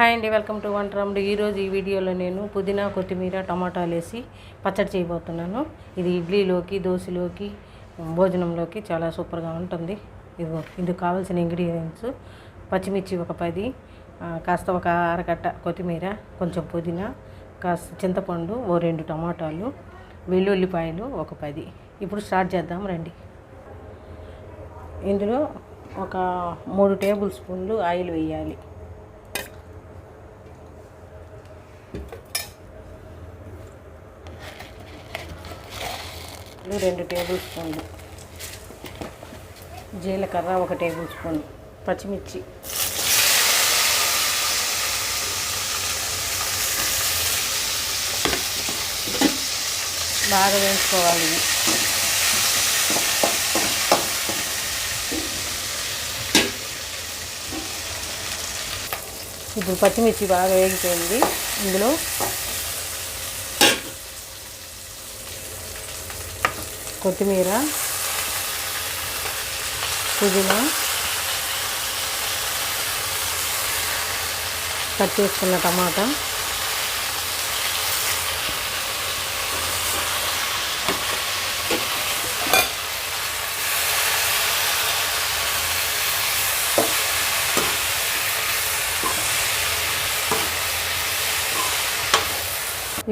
Hi అండి welcome to one round ఈరోజు ఈ వీడియోలో నేను పుదీనా కొత్తిమీర టమాటాలు వేసి పచ్చడి చేయబోతున్నాను. ఇది ఇడ్లీలోకి దోశలోకి భోజనంలోకి చాలా సూపర్గా ఉంటుంది. ఇదిగో ఇందుకు కావాల్సిన ఇంగ్రీడియంట్స్ పచ్చిమిర్చి ఒక పది కాస్త ఒక అరకట్ట కొత్తిమీర కొంచెం పుదీనా కాస్త చింతపండు ఓ రెండు టమాటాలు వెల్లుల్లిపాయలు ఒక పది. ఇప్పుడు స్టార్ట్ చేద్దాం రండి. ఇందులో ఒక మూడు టేబుల్ స్పూన్లు ఆయిల్ వేయాలి. ఇది రెండు టేబుల్ స్పూన్లు. జీలకర్ర ఒక టేబుల్ స్పూన్. పచ్చిమిర్చి. బాగా వేసుకోవాలి ఇవి. ఇప్పుడు పచ్చిమిర్చి బాగా వేగిపోయింది. ఇందులో కొత్తిమీర పుదీనా కట్ చేసుకున్న టమాటా.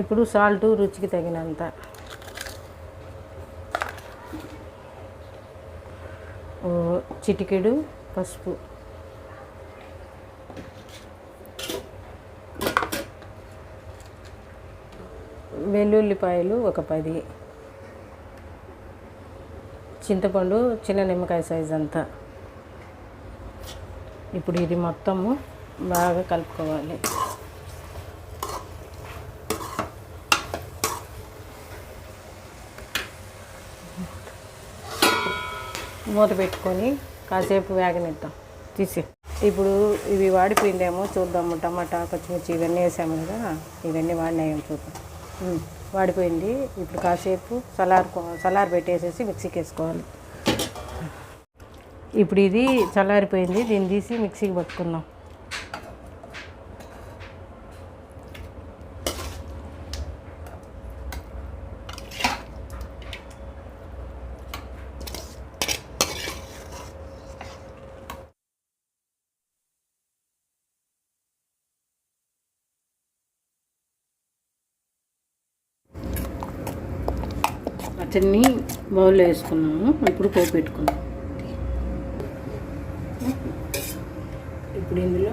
ఇప్పుడు సాల్ట్ రుచికి తగినంత. చిటికెడు పసుపు. వెల్లుల్లిపాయలు ఒక పది. చింతపండు చిన్న నిమ్మకాయ సైజ్ అంతా. ఇప్పుడు ఇది మొత్తము బాగా కలుపుకోవాలి. మూత పెట్టుకొని కాసేపు వేగనిద్దాం. తీసి. ఇప్పుడు ఇవి వాడిపోయిందేమో చూద్దాము. టమాటా పచ్చిమిర్చి ఇవన్నీ వేసాము కదా ఇవన్నీ వాడినాయేమో చూద్దాం. వాడిపోయింది. ఇప్పుడు కాసేపు సలార్ సలార్ పెట్టేసేసి మిక్సీకి వేసుకోవాలి. ఇప్పుడు ఇది చల్లారిపోయింది. దీన్ని తీసి మిక్సీకి పట్టుకుందాం. మటన్ని బౌల్లో వేసుకున్నాము. ఇప్పుడు పోపు పెట్టుకున్నాము ఇప్పుడు ఇందులో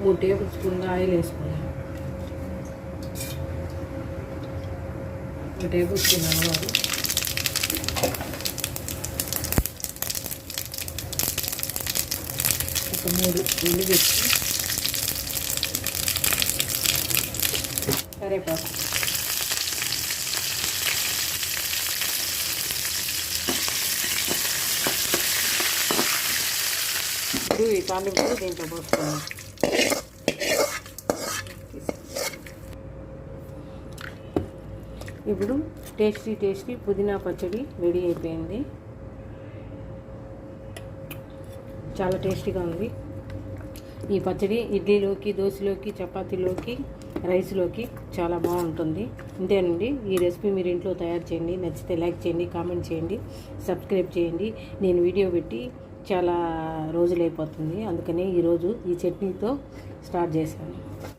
మూడు టేబుల్ స్పూన్ల ఆయిల్ వేసుకున్నాము ఒక టేబుల్ స్పూన్ ఆవాలు. ఒక మూడు ఉల్లిగడ్డ కరేపాకు ఇప్పుడు ఈ తాలింపు దీంట్లో పోసుకున్నాం. ఇప్పుడు టేస్టీ టేస్టీ పుదీనా పచ్చడి రెడీ అయిపోయింది. చాలా టేస్టీగా ఉంది. ఈ పచ్చడి ఇడ్లీలోకి దోశలోకి చపాతీలోకి రైస్లోకి చాలా బాగుంటుంది. ఇంతేనండి ఈ రెసిపీ మీరు ఇంట్లో తయారు చేయండి. నచ్చితే లైక్ చేయండి కామెంట్ చేయండి సబ్స్క్రైబ్ చేయండి. నేను వీడియో పెట్టి చాలా రోజులైపోతుంది అందుకని ఈరోజు ఈ చట్నీతో స్టార్ట్ చేశాను.